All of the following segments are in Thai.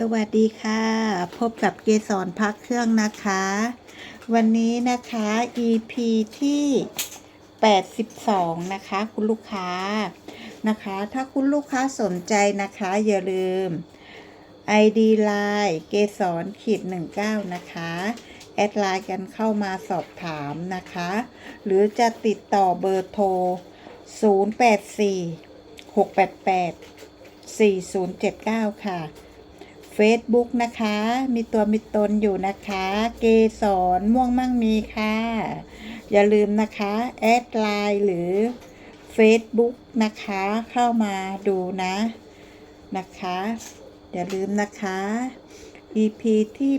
สวัสดีค่ะ พบกับเกสรพักเครื่องนะคะ วันนี้นะคะ EP ที่ 82 นะคะ คุณลูกค้านะคะ ถ้าคุณลูกค้าสนใจนะคะ อย่าลืม ID Line เกสรขีด19 นะคะ แอดไลน์กันเข้ามาสอบถามนะคะ หรือจะติดต่อเบอร์โทร 084 688 4079 ค่ะ Facebook นะคะ มีตัวมีตนอยู่นะคะ เกสรม่วงมั่งมีค่ะ อย่าลืมนะคะ แอดไลน์หรือ Facebook นะคะ เข้ามาดูนะนะคะ อย่าลืมนะคะ EP ที่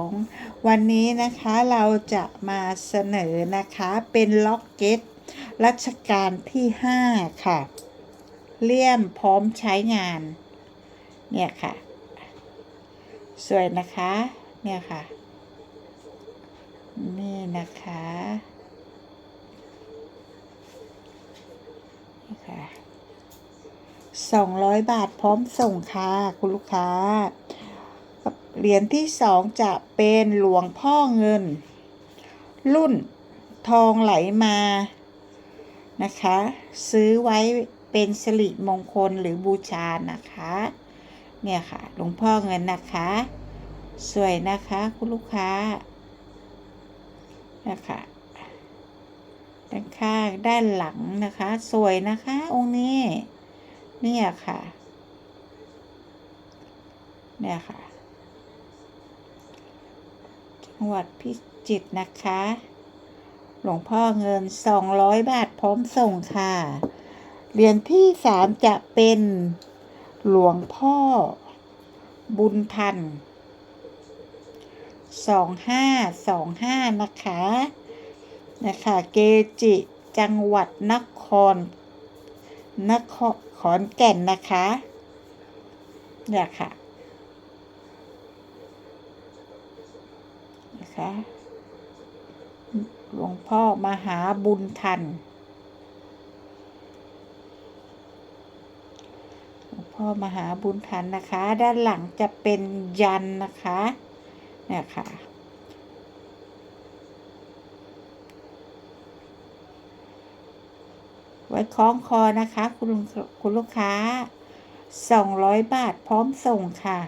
82 วันนี้นะคะเราจะมาเสนอนะคะเป็นล็อกเก็ตรัชกาลที่ 5 ค่ะ เลี่ยมพร้อมใช้งาน เนี่ยค่ะ สวยนะคะ เนี่ยค่ะ นี่นะคะค่ะสองร้อยบาทพร้อมส่งค่ะคุณลูกค้า เหรียญที่สองจะเป็นหลวงพ่อเงิน รุ่นทองไหลมานะคะ ซื้อไว้เป็นสิริมงคลหรือบูชานะคะ เนี่ยค่ะหลวงพ่อเงินนะคะ สวยนะคะคุณลูกค้านะคะด้านข้างด้านหลังนะคะ สวยนะคะ องค์นี้ เนี่ยค่ะ เนี่ยค่ะจังหวัดพิจิตรนะคะ หลวงพ่อเงิน200บาทพร้อมส่งค่ะ เหรียญที่สามจะเป็น หลวงพ่อ บุญทันสองห้าสองห้านะคะ นะคะ เกจิจังหวัดนคร นครขอนแก่นนะคะเนี่ยค่ะ นะคะ หลวงพ่อมหาบุญทัน หลวง พ่อมหาบุญทันนะคะ ด้านหลังจะเป็นยันนะคะเนี่ยค่ะไว้คล้องคอนะคะ คุณคุณลูกค้า 200 บาทพร้อมส่งค่ะ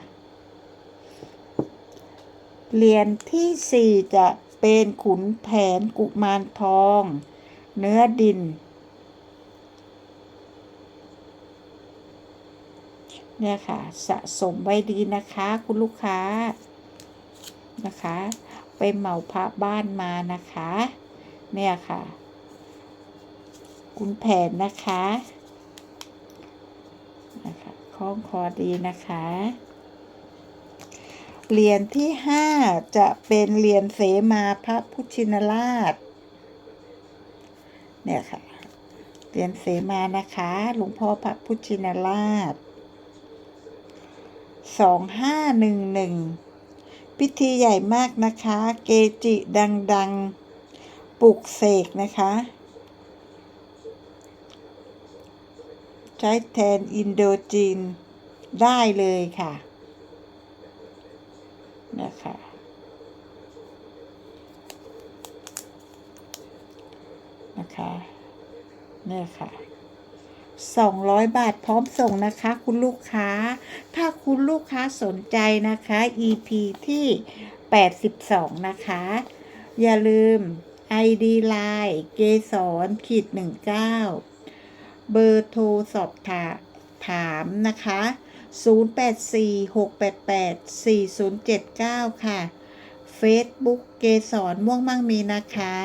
เหรียญที่ 4 จะเป็นขุนแผนกุมารทอง เนื้อดิน เนี่ยค่ะ สะสมไว้ดีนะคะ คุณลูกค้านะคะ ไปเหมาพระบ้านมานะคะ เนี่ยค่ะ คุณแผนนะคะนะคะคล้องคอดีนะคะเหรียญที่ห้าจะเป็นเหรียญเสมาพระพุทธชินราช เนี่ยค่ะเหรียญเสมานะคะ หลวงพ่อพระพุทธชินราช สองห้าหนึ่งหนึ่งพิธีใหญ่มากนะคะ เกจิดังๆ ปลุกเสกนะคะ ใช้แทนอินโดจีนได้เลยค่ะ นะคะนะคะเนี่ยค่ะ 200 บาทพร้อมส่งนะคะ คุณลูกค้า ถ้าคุณลูกค้าสนใจนะคะ EP ที่ 82 นะคะ อย่าลืม ID Line เกสรขีด19 เบอร์โทรสอบถาถามนะคะ 0846884079 ค่ะ Facebook เกสรม่วงมั่งมีนะคะ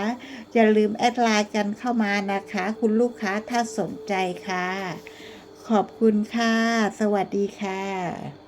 อย่าลืมแอดไลน์กันเข้ามานะคะ คุณลูกค้าถ้าสนใจค่ะ ขอบคุณค่ะ สวัสดีค่ะ